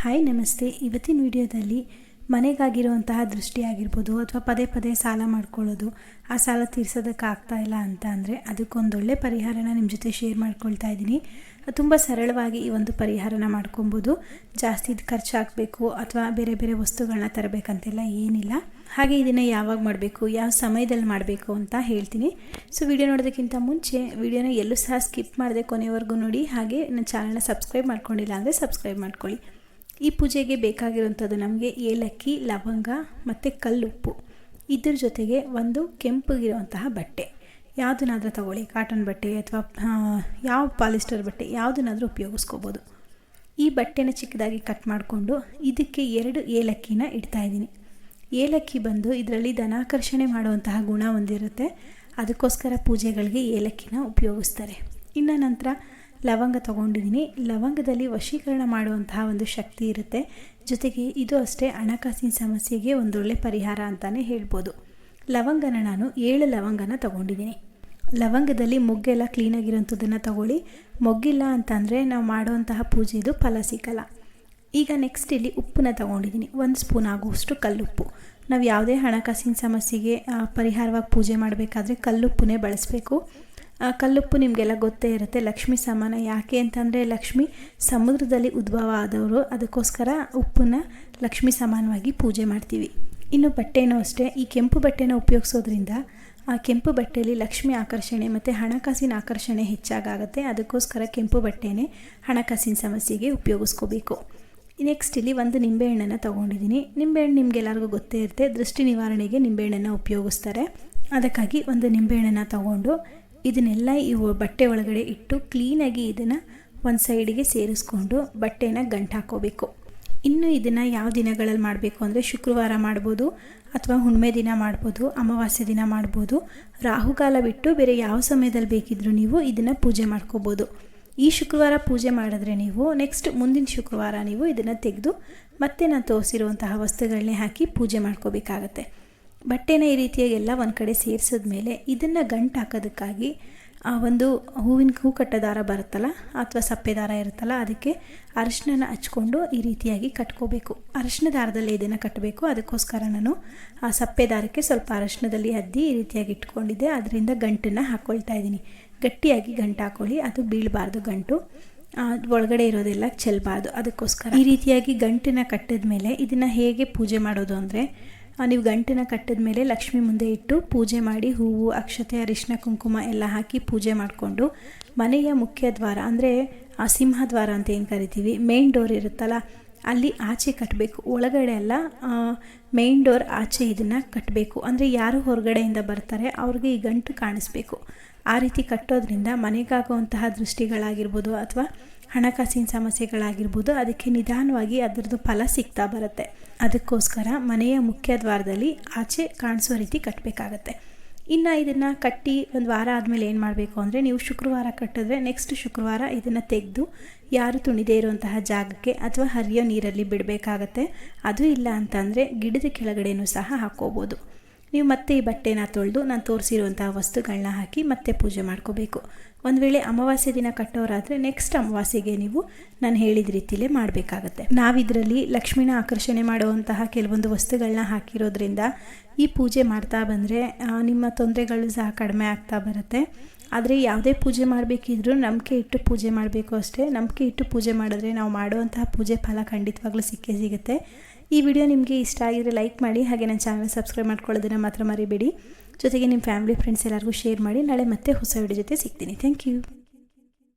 Hi, ನಮಸ್ತೆ. ಇವತ್ತಿನ ವಿಡಿಯೋದಲ್ಲಿ ಮನೆಗಾಗಿರುವಂತಹ ದೃಷ್ಟಿ ಆಗಿರ್ಬೋದು ಅಥವಾ ಪದೇ ಪದೇ ಸಾಲ ಮಾಡ್ಕೊಳ್ಳೋದು, ಆ ಸಾಲ ತೀರ್ಸೋದಕ್ಕಾಗ್ತಾ ಇಲ್ಲ ಅಂತ ಅಂದರೆ ಅದಕ್ಕೊಂದೊಳ್ಳೆ ಪರಿಹಾರನ ನಿಮ್ಮ ಜೊತೆ ಶೇರ್ ಮಾಡ್ಕೊಳ್ತಾ ಇದ್ದೀನಿ. ತುಂಬ ಸರಳವಾಗಿ ಈ ಒಂದು ಪರಿಹಾರನ ಮಾಡ್ಕೊಬೋದು. ಜಾಸ್ತಿ ಇದು ಖರ್ಚಾಗಬೇಕು ಅಥವಾ ಬೇರೆ ಬೇರೆ ವಸ್ತುಗಳನ್ನ ತರಬೇಕಂತೆಲ್ಲ ಏನಿಲ್ಲ. ಹಾಗೆ ಇದನ್ನು ಯಾವಾಗ ಮಾಡಬೇಕು, ಯಾವ ಸಮಯದಲ್ಲಿ ಮಾಡಬೇಕು ಅಂತ ಹೇಳ್ತೀನಿ. ಸೊ ವಿಡಿಯೋ ನೋಡೋದಕ್ಕಿಂತ ಮುಂಚೆ ವಿಡಿಯೋನ ಎಲ್ಲೂ ಸಹ ಸ್ಕಿಪ್ ಮಾಡದೆ ಕೊನೆವರೆಗೂ ನೋಡಿ. ಹಾಗೆ ನನ್ನ ಚಾನಲ್ನ ಸಬ್ಸ್ಕ್ರೈಬ್ ಮಾಡ್ಕೊಂಡಿಲ್ಲ ಅಂದರೆ ಸಬ್ಸ್ಕ್ರೈಬ್ ಮಾಡ್ಕೊಳ್ಳಿ. ಈ ಪೂಜೆಗೆ ಬೇಕಾಗಿರುವಂಥದ್ದು ನಮಗೆ ಏಲಕ್ಕಿ, ಲವಂಗ ಮತ್ತು ಕಲ್ಲುಪ್ಪು. ಇದ್ರ ಜೊತೆಗೆ ಒಂದು ಕೆಂಪಗಿರುವಂತಹ ಬಟ್ಟೆ. ಯಾವುದನ್ನಾದರೂ ತಗೊಳ್ಳಿ ಕಾಟನ್ ಬಟ್ಟೆ ಅಥವಾ ಯಾವ ಪಾಲಿಸ್ಟರ್ ಬಟ್ಟೆ ಯಾವುದನ್ನಾದರೂ ಉಪಯೋಗಿಸ್ಕೋಬೋದು. ಈ ಬಟ್ಟೆನ ಚಿಕ್ಕದಾಗಿ ಕಟ್ ಮಾಡಿಕೊಂಡು ಇದಕ್ಕೆ ಎರಡು ಏಲಕ್ಕಿನ ಇಡ್ತಾ ಇದ್ದೀನಿ. ಏಲಕ್ಕಿ ಬಂದು ಇದರಲ್ಲಿ ಧನಾಕರ್ಷಣೆ ಮಾಡುವಂತಹ ಗುಣ ಹೊಂದಿರುತ್ತೆ. ಅದಕ್ಕೋಸ್ಕರ ಪೂಜೆಗಳಿಗೆ ಏಲಕ್ಕಿನ ಉಪಯೋಗಿಸ್ತಾರೆ. ಇನ್ನು ನಂತರ ಲವಂಗ ತೊಗೊಂಡಿದ್ದೀನಿ. ಲವಂಗದಲ್ಲಿ ವಶೀಕರಣ ಮಾಡುವಂತಹ ಒಂದು ಶಕ್ತಿ ಇರುತ್ತೆ. ಜೊತೆಗೆ ಇದು ಅಷ್ಟೇ ಹಣಕಾಸಿನ ಸಮಸ್ಯೆಗೆ ಒಂದೊಳ್ಳೆ ಪರಿಹಾರ ಅಂತಲೇ ಹೇಳ್ಬೋದು. ಲವಂಗನ ನಾನು ಏಳು ಲವಂಗನ ತೊಗೊಂಡಿದ್ದೀನಿ. ಲವಂಗದಲ್ಲಿ ಮೊಗ್ಗೆಲ್ಲ ಕ್ಲೀನಾಗಿರೋಂಥದ್ದನ್ನು ತಗೊಳ್ಳಿ. ಮೊಗ್ಗಿಲ್ಲ ಅಂತಂದರೆ ನಾವು ಮಾಡುವಂತಹ ಪೂಜೆದು ಫಲ ಸಿಕ್ಕಲ್ಲ. ಈಗ ನೆಕ್ಸ್ಟ್ ಇಲ್ಲಿ ಉಪ್ಪನ್ನ ತೊಗೊಂಡಿದ್ದೀನಿ. ಒಂದು ಸ್ಪೂನ್ ಆಗುವಷ್ಟು ಕಲ್ಲುಪ್ಪು. ನಾವು ಯಾವುದೇ ಹಣಕಾಸಿನ ಸಮಸ್ಯೆಗೆ ಪರಿಹಾರವಾಗಿ ಪೂಜೆ ಮಾಡಬೇಕಾದ್ರೆ ಕಲ್ಲುಪ್ಪನ್ನೇ ಬಳಸಬೇಕು. ಕಲ್ಲುಪ್ಪು ನಿಮಗೆಲ್ಲ ಗೊತ್ತೇ ಇರುತ್ತೆ, ಲಕ್ಷ್ಮಿ ಸಮಾನ ಯಾಕೆ ಅಂತಂದರೆ ಲಕ್ಷ್ಮಿ ಸಮುದ್ರದಲ್ಲಿ ಉದ್ಭವ ಆದವರು, ಅದಕ್ಕೋಸ್ಕರ ಉಪ್ಪನ್ನ ಲಕ್ಷ್ಮಿ ಸಮಾನವಾಗಿ ಪೂಜೆ ಮಾಡ್ತೀವಿ. ಇನ್ನು ಬಟ್ಟೆನೂ ಅಷ್ಟೇ, ಈ ಕೆಂಪು ಬಟ್ಟೆನ ಉಪಯೋಗಿಸೋದ್ರಿಂದ ಆ ಕೆಂಪು ಬಟ್ಟೆಯಲ್ಲಿ ಲಕ್ಷ್ಮಿ ಆಕರ್ಷಣೆ ಮತ್ತು ಹಣಕಾಸಿನ ಆಕರ್ಷಣೆ ಹೆಚ್ಚಾಗುತ್ತೆ ಅದಕ್ಕೋಸ್ಕರ ಕೆಂಪು ಬಟ್ಟೆನೇ ಹಣಕಾಸಿನ ಸಮಸ್ಯೆಗೆ ಉಪಯೋಗಿಸ್ಕೋಬೇಕು. ನೆಕ್ಸ್ಟ್ ಇಲ್ಲಿ ಒಂದು ನಿಂಬೆಹಣ್ಣನ್ನು ತೊಗೊಂಡಿದ್ದೀನಿ. ನಿಂಬೆಹಣ್ಣು ನಿಮಗೆಲ್ಲರಿಗೂ ಗೊತ್ತೇ ಇರುತ್ತೆ, ದೃಷ್ಟಿ ನಿವಾರಣೆಗೆ ನಿಂಬೆಹಣ್ಣನ್ನು ಉಪಯೋಗಿಸ್ತಾರೆ. ಅದಕ್ಕಾಗಿ ಒಂದು ನಿಂಬೆಹಣ್ಣನ್ನು ತಗೊಂಡು ಇದನ್ನೆಲ್ಲ ಈ ಬಟ್ಟೆ ಒಳಗಡೆ ಇಟ್ಟು ಕ್ಲೀನಾಗಿ ಇದನ್ನು ಒಂದು ಸೈಡಿಗೆ ಸೇರಿಸ್ಕೊಂಡು ಬಟ್ಟೆನ ಗಂಟು ಹಾಕೋಬೇಕು. ಇನ್ನು ಇದನ್ನು ಯಾವ ದಿನಗಳಲ್ಲಿ ಮಾಡಬೇಕು ಅಂದರೆ ಶುಕ್ರವಾರ ಮಾಡ್ಬೋದು ಅಥವಾ ಹುಣ್ಮೆ ದಿನ ಮಾಡ್ಬೋದು, ಅಮಾವಾಸ್ಯೆ ದಿನ ಮಾಡ್ಬೋದು, ರಾಹುಕಾಲ ಬಿಟ್ಟು ಬೇರೆ ಯಾವ ಸಮಯದಲ್ಲಿ ಬೇಕಿದ್ದರೂ ನೀವು ಇದನ್ನು ಪೂಜೆ ಮಾಡ್ಕೋಬೋದು. ಈ ಶುಕ್ರವಾರ ಪೂಜೆ ಮಾಡಿದ್ರೆ ನೀವು ನೆಕ್ಸ್ಟ್ ಮುಂದಿನ ಶುಕ್ರವಾರ ನೀವು ಇದನ್ನು ತೆಗೆದು ಮತ್ತೆ ನಾನು ತೋರಿಸಿರುವಂತಹ ವಸ್ತುಗಳನ್ನೇ ಹಾಕಿ ಪೂಜೆ ಮಾಡ್ಕೋಬೇಕಾಗತ್ತೆ. ಬಟ್ಟೆನ ಈ ರೀತಿಯಾಗಿ ಎಲ್ಲ ಒಂದು ಕಡೆ ಸೇರಿಸಿದ್ಮೇಲೆ ಇದನ್ನು ಗಂಟು ಹಾಕೋದಕ್ಕಾಗಿ ಆ ಒಂದು ಹೂವಿನ ಹೂ ಕಟ್ಟೋ ದಾರ ಬರುತ್ತಲ್ಲ ಅಥವಾ ಸಪ್ಪೆ ದಾರ ಇರುತ್ತಲ್ಲ ಅದಕ್ಕೆ ಅರಿಶಿನ ಹಚ್ಕೊಂಡು ಈ ರೀತಿಯಾಗಿ ಕಟ್ಕೋಬೇಕು. ಅರಿಶಿನ ದಾರದಲ್ಲಿ ಇದನ್ನು ಕಟ್ಟಬೇಕು ಅದಕ್ಕೋಸ್ಕರ ನಾನು ಆ ಸಪ್ಪೆ ದಾರಕ್ಕೆ ಸ್ವಲ್ಪ ಅರಿಶಿನದಲ್ಲಿ ಅದ್ದಿ ಈ ರೀತಿಯಾಗಿ ಇಟ್ಕೊಂಡಿದ್ದೆ. ಅದರಿಂದ ಗಂಟನ್ನು ಹಾಕ್ಕೊಳ್ತಾ ಇದ್ದೀನಿ. ಗಟ್ಟಿಯಾಗಿ ಗಂಟು ಹಾಕೊಳ್ಳಿ. ಅದು ಬೀಳಬಾರ್ದು ಗಂಟು. ಒಳಗಡೆ ಇರೋದೆಲ್ಲ ಚೆಲ್ಲಬಾರ್ದು ಅದಕ್ಕೋಸ್ಕರ ಈ ರೀತಿಯಾಗಿ ಗಂಟಿನ ಕಟ್ಟಿದ ಮೇಲೆ ಇದನ್ನು ಹೇಗೆ ಪೂಜೆ ಮಾಡೋದು ಅಂದರೆ ನೀವು ಗಂಟನ್ನ ಕಟ್ಟಿದ ಮೇಲೆ ಲಕ್ಷ್ಮಿ ಮುಂದೆ ಇಟ್ಟು ಪೂಜೆ ಮಾಡಿ ಹೂವು, ಅಕ್ಷತೆ, ಅರಿಶಿನ, ಕುಂಕುಮ ಎಲ್ಲ ಹಾಕಿ ಪೂಜೆ ಮಾಡಿಕೊಂಡು ಮನೆಯ ಮುಖ್ಯ ದ್ವಾರ ಅಂದರೆ ಆ ಸಿಂಹದ್ವಾರ ಅಂತ ಏನು ಕರಿತೀವಿ? ಮೇನ್ ಡೋರ್ ಇರುತ್ತಲ್ಲ ಅಲ್ಲಿ ಆಚೆ ಕಟ್ಟಬೇಕು ಒಳಗಡೆ ಎಲ್ಲ ಮೇನ್ ಡೋರ್ ಆಚೆ ಇದನ್ನು ಕಟ್ಟಬೇಕು ಅಂದರೆ ಯಾರು ಹೊರಗಡೆಯಿಂದ ಬರ್ತಾರೆ, ಅವ್ರಿಗೆ ಈ ಗಂಟು ಕಾಣಿಸ್ಬೇಕು. ಆ ರೀತಿ ಕಟ್ಟೋದ್ರಿಂದ ಮನೆಗಾಗುವಂತಹ ದೃಷ್ಟಿಗಳಾಗಿರ್ಬೋದು ಅಥವಾ ಹಣಕಾಸಿನ ಸಮಸ್ಯೆಗಳಾಗಿರ್ಬೋದು, ಅದಕ್ಕೆ ನಿಧಾನವಾಗಿ ಅದರದ್ದು ಫಲ ಸಿಗ್ತಾ ಬರುತ್ತೆ. ಅದಕ್ಕೋಸ್ಕರ ಮನೆಯ ಮುಖ್ಯ ದ್ವಾರದಲ್ಲಿ ಆಚೆ ಕಾಣಿಸೋ ರೀತಿ ಕಟ್ಟಬೇಕಾಗತ್ತೆ ಇನ್ನು ಇದನ್ನು ಕಟ್ಟಿ ಒಂದು ವಾರ ಆದಮೇಲೆ ಏನು ಮಾಡಬೇಕು ಅಂದರೆ ನೀವು ಶುಕ್ರವಾರ ಕಟ್ಟಿದ್ರೆ ನೆಕ್ಸ್ಟ್ ಶುಕ್ರವಾರ ಇದನ್ನು ತೆಗೆದು ಯಾರು ತುಣಿದೇ ಇರುವಂತಹ ಜಾಗಕ್ಕೆ ಅಥವಾ ಹರಿಯೋ ನೀರಲ್ಲಿ ಬಿಡಬೇಕಾಗತ್ತೆ. ಅದು ಇಲ್ಲ ಅಂತಂದರೆ ಗಿಡದ ಕೆಳಗಡೆನೂ ಸಹ ಹಾಕ್ಕೋಬೋದು ನೀವು ಮತ್ತೆ ಈ ಬಟ್ಟೆನ ತೊಳೆದು ನಾನು ತೋರಿಸಿರುವಂತಹ ವಸ್ತುಗಳನ್ನ ಹಾಕಿ ಮತ್ತೆ ಪೂಜೆ ಮಾಡ್ಕೋಬೇಕು. ಒಂದು ವೇಳೆ ಅಮಾವಾಸ್ಯೆ ದಿನ ಕಟ್ಟೋರಾದರೆ ನೆಕ್ಸ್ಟ್ ಅಮಾವಾಸ್ಯೆಗೆ ನೀವು ನಾನು ಹೇಳಿದ ರೀತಿಯಲ್ಲೇ ಮಾಡಬೇಕಾಗತ್ತೆ. ನಾವಿದರಲ್ಲಿ ಲಕ್ಷ್ಮೀನ ಆಕರ್ಷಣೆ ಮಾಡುವಂತಹ ಕೆಲವೊಂದು ವಸ್ತುಗಳನ್ನ ಹಾಕಿರೋದ್ರಿಂದ ಈ ಪೂಜೆ ಮಾಡ್ತಾ ಬಂದರೆ ನಿಮ್ಮ ತೊಂದರೆಗಳು ಸಹ ಕಡಿಮೆ ಆಗ್ತಾ ಬರುತ್ತೆ. ಆದರೆ ಯಾವುದೇ ಪೂಜೆ ಮಾಡಬೇಕಿದ್ರೂ ನಂಬಿಕೆ ಇಟ್ಟು ಪೂಜೆ ಮಾಡಬೇಕು ಅಷ್ಟೇ. ನಂಬಿಕೆ ಇಟ್ಟು ಪೂಜೆ ಮಾಡಿದ್ರೆ ನಾವು ಮಾಡುವಂತಹ ಪೂಜೆ ಫಲ ಖಂಡಿತವಾಗ್ಲೂ ಸಿಕ್ಕೇ ಸಿಗುತ್ತೆ. ಈ ವಿಡಿಯೋ ನಿಮಗೆ ಇಷ್ಟ ಆಗಿದ್ರೆ ಲೈಕ್ ಮಾಡಿ ಹಾಗೆ ನನ್ನ ಚಾನಲ್ ಸಬ್ಸ್ಕ್ರೈಬ್ ಮಾಡ್ಕೊಳ್ಳೋದನ್ನು ಮಾತ್ರ ಮರಿಬೇಡಿ. ಜೊತೆಗೆ ನಿಮ್ಮ ಫ್ಯಾಮಿಲಿ, ಫ್ರೆಂಡ್ಸ್ ಎಲ್ಲರಿಗೂ ಶೇರ್ ಮಾಡಿ. ನಾಳೆ ಮತ್ತೆ ಹೊಸ ವಿಡಿಯೋ ಜೊತೆ ಸಿಗ್ತೀನಿ. Thank you